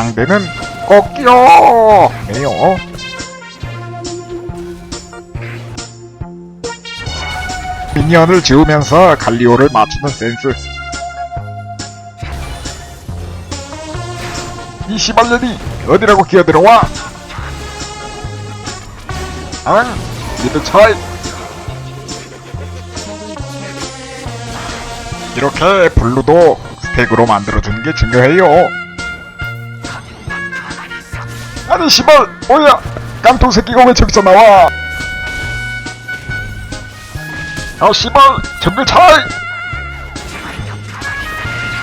상대는 꺾여 네요. 미니언을 지우면서 갈리오를 맞추는 센스. 이 시발년이 어디라고 기어들어와? 앙 미드 차이. 이렇게 블루도 스택으로 만들어주는 게 중요해요 아니 시발 뭐야? 깡통 새끼가 왜 저기서 나와? 아 시발 정글 차이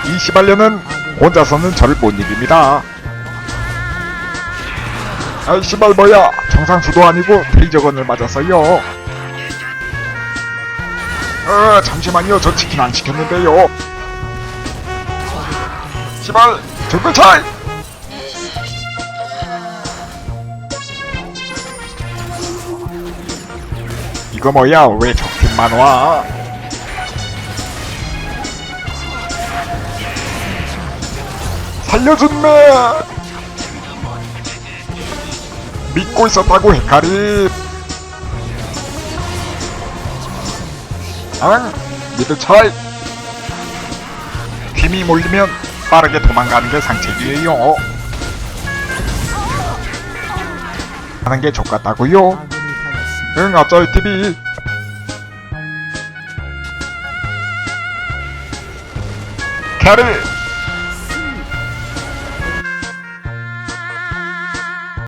이 시발년은 혼자서는 저를 못 이깁니다. 아이 시발 뭐야? 정상수도 아니고 테이저건을 맞았어요. 어 잠시만요. 저 치킨 안 시켰는데요. 시발 정글 차이 이거 뭐야? 왜 적팀만 와? 살려준매! 믿고 있었다고 헤카리! 앙! 미드 차이 팀이 몰리면 빠르게 도망가는 게 상책이에요. 하는 게 좋같다고요 응 어쩔 TV 캐리